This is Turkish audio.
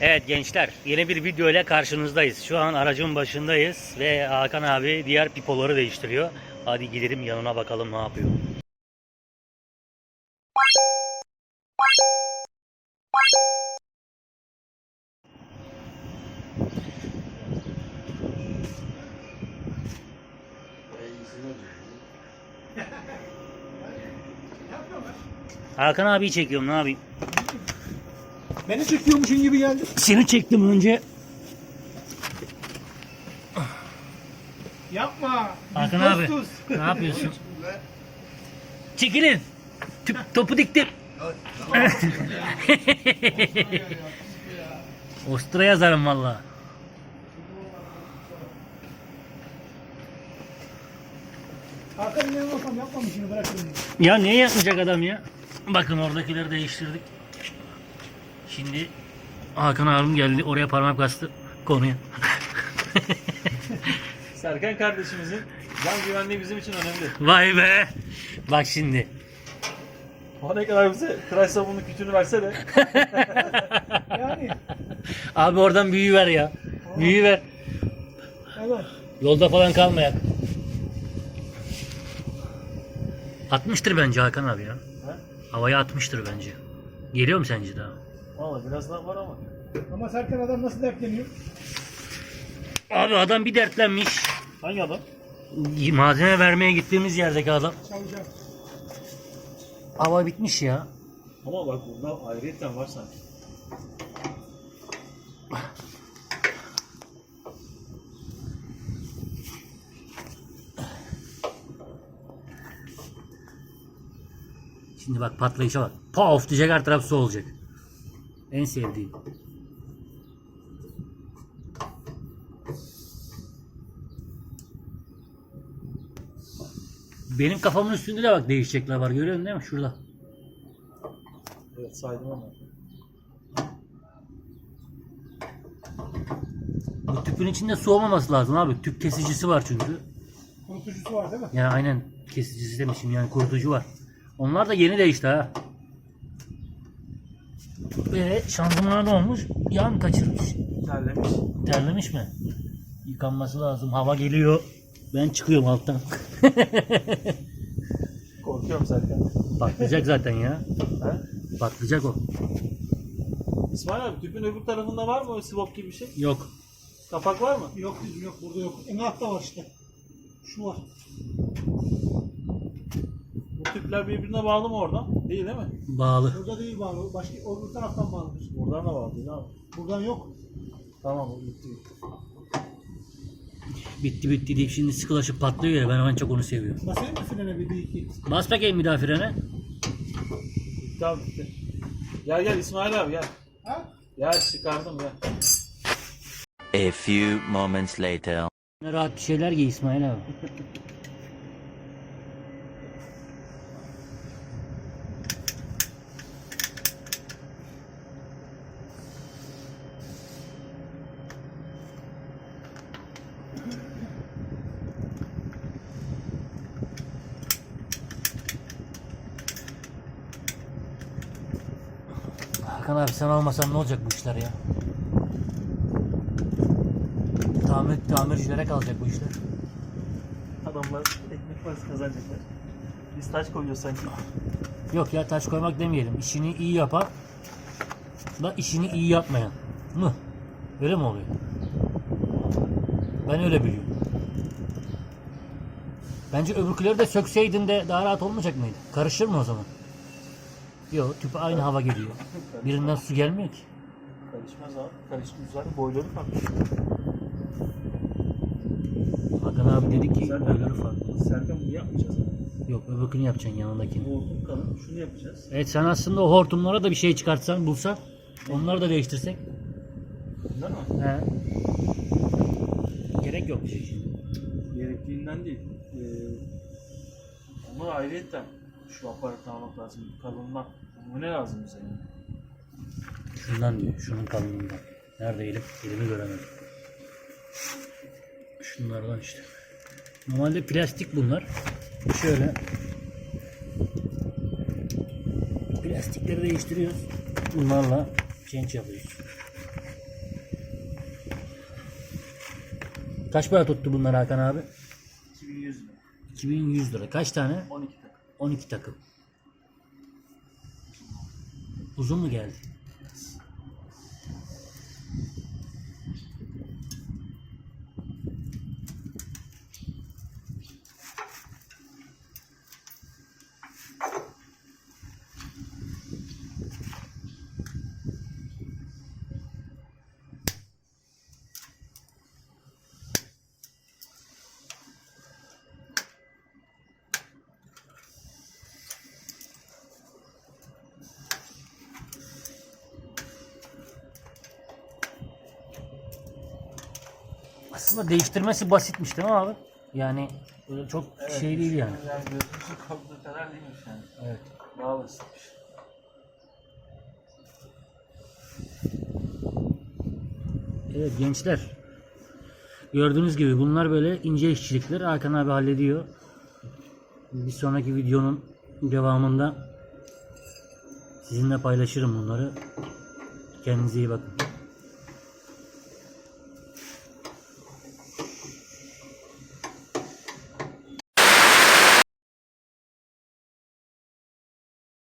Evet gençler yeni bir video ile karşınızdayız. Şu an aracın başındayız ve Hakan abi diğer pipoları değiştiriyor. Hadi gidelim yanına bakalım ne yapıyor. Hakan abi çekiyorum ne yapayım? Beni çekiyormuşsun gibi geldi. Seni çektim önce. Yapma. Hakan abi dostuz. ne yapıyorsun? Çekilin. Tüp- topu diktim. Ostra yazarım valla. Hakan ne yapalım yapmamış yine bırak beni. Ya niye yapmayacak adam ya? Bakın oradakileri değiştirdik. Şimdi Hakan abim geldi oraya parmak bastı konuya. Serkan kardeşimizin can güvenliği bizim için önemli. Vay be. Bak şimdi. O ne kadar bize tıraş sabunlu kütüğünü verse de Yani. Abi oradan büyü ver ya. Büyü ver. Evet. Yolda falan kalmayak. Atmıştır bence Hakan abi ya. Ha? Havaya atmıştır bence. Geliyor mu sence daha? Valla biraz daha var ama. Ama Serkan adam nasıl dertleniyor? Abi adam bir dertlenmiş. Hangi adam? Malzeme vermeye gittiğimiz yerdeki adam. Çalacağım. Hava bitmiş ya. Ama bak burada ayrıyetten var sanki. Şimdi bak patlayışa bak. Pof diyecek her taraf su olacak. En sevdiğim. Benim kafamın üstünde de bak değişecekler var. Görüyorsun değil mi? Şurada. Evet saydım ama. Bu tüpün içinde su olmaması lazım abi. Tüp kesicisi var çünkü. Kurutucusu var değil mi? Yani aynen kesicisi demişim yani kurutucu var. Onlar da yeni değişti ha. Ve şanzımana ne olmuş? Yan kaçırmış. Terlemiş. Terlemiş mi? Yıkanması lazım. Hava geliyor. Ben çıkıyorum alttan. Korkuyorum Serkan. Patlayacak zaten ya. Ha? Patlayacak o. İsmail abi tüpün öbür tarafında var mı o sivop gibi bir şey? Yok. Kapak var mı? Yok bizim yok burada yok. En altta var işte. Şu var. Tüpler birbirine bağlı mı oradan? Değil değil mi? Bağlı. Burada değil bağlı. Başka öbür taraftan bağlıdır. Buradan da bağlı değil abi. Buradan yok. Tamam o gitti. Bitti bitti deyip şimdi sıkılaşıp patlıyor ya ben en çok onu seviyorum. Basayım mı frene bir, bir iki? Bas bakayım bir daha frene. Bitti abi bitti. Gel gel İsmail abi gel. Ha? Gel çıkardım gel. A few moments later. Ne rahat bir şeyler giy İsmail abi. Hakan abi sen olmasan ne olacak bu işler ya? Tamir, tamircilere kalacak bu işler. Adamlar ekmek parası kazanacaklar. Biz taş koyuyoruz sanki. Yok ya taş koymak demeyelim. İşini iyi yapan da işini iyi yapmayan mı? Öyle mi oluyor? Ben öyle biliyorum. Bence öbürküleri de sökseydin de daha rahat olmayacak mıydı? Karışır mı o zaman? Yok tüpe aynı hava geliyor. Birinden su gelmiyor ki. Karışmaz abi. Karışmaz zaten boyları farklı. Hakan abi dedi ki Serkan, boyları farklı. Serkan bunu yapmayacağız. Yok öbürkünü yapacaksın yanındakini. Hortum kalın. Şunu yapacağız. Evet sen aslında o hortumlara da bir şey çıkartsan bulsan onları da değiştirsek. Değil mi? He. Gerek yok bir şey şimdi. Gerektiğinden değil. Ee, ama ayrıyetten şu aparatı almak lazım. Kalınmak. Bu ne lazım bize? Şundan diyor. Şunun kalınlığından. Nerede elim? Elimi göremedim. Şunlardan işte. Normalde plastik bunlar. Şöyle. Plastikleri değiştiriyoruz. Bunlarla change yapıyoruz. Kaç para tuttu bunlar Hakan abi? 2100 lira. 2100 lira. Kaç tane? 12 tane. 12 takım. Uzun mu geldi? Aslında değiştirmesi basitmiş değil mi abi? Yani öyle çok şey değil yani. Yani gözümüzün korktuğu kadar değilmiş yani. Evet. Daha basitmiş. Evet gençler. Gördüğünüz gibi bunlar böyle ince işçilikler. Hakan abi hallediyor. Bir sonraki videonun devamında sizinle paylaşırım bunları. Kendinize iyi bakın.